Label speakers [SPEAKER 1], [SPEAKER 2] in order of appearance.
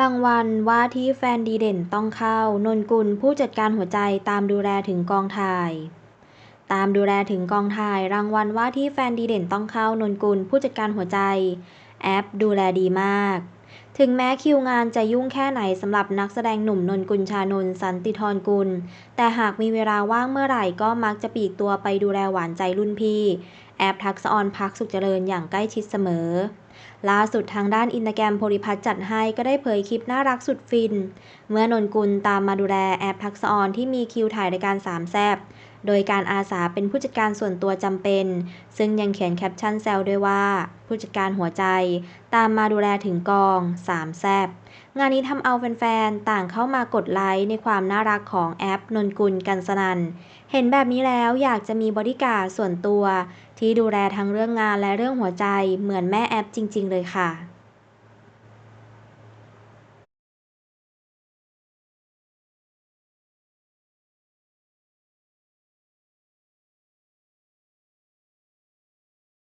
[SPEAKER 1] รางวัลว่าที่แฟนดีเด่นต้องเข้า นนกุลผู้จัดการหัวใจตามดูแลถึงกองถ่าย ตามดูแลถึงกองถ่าย รางวัลว่าที่แฟนดีเด่นต้องเข้านนกุลผู้จัดการหัวใจ แอปดูแลดีมาก ถึงแม้คิวงานจะยุ่งแค่ไหนสำหรับนักแสดงหนุ่มนนกุลชานนสันติธรกุล แต่หากมีเวลาว่างเมื่อไหร่ก็มักจะปีกตัวไปดูแลหวานใจรุ่นพี่ แอปทักษออนพักสุขเจริญอย่างใกล้ชิดเสมอ ล่าสุดทางด้านอินสตาแกรมโพลิพัฒจัดให้ก็ได้เผยคลิปน่ารักสุดฟิน เมื่อนนกุลตามมาดูแลแอปทักษออนที่มีคิวถ่ายรายการสามแซบโดยการอาสาเป็นผู้จัดการส่วนตัวจำเป็น ซึ่งยังเขียนแคปชั่นแซวด้วยว่า ผู้จัดการหัวใจ ตามมาดูแลถึงกองสามแซบ งานนี้ทำเอาแฟนๆ ต่างเข้ามากดไลค์ในความน่ารักของแอปนนกุลกันสนัน เห็นแบบนี้แล้วอยากจะมีบริการดส่วนตัว ที่ดูแลทั้งเรื่องงานและเรื่องหัวใจเหมือนแม่แอปจริง ๆ เลยค่ะ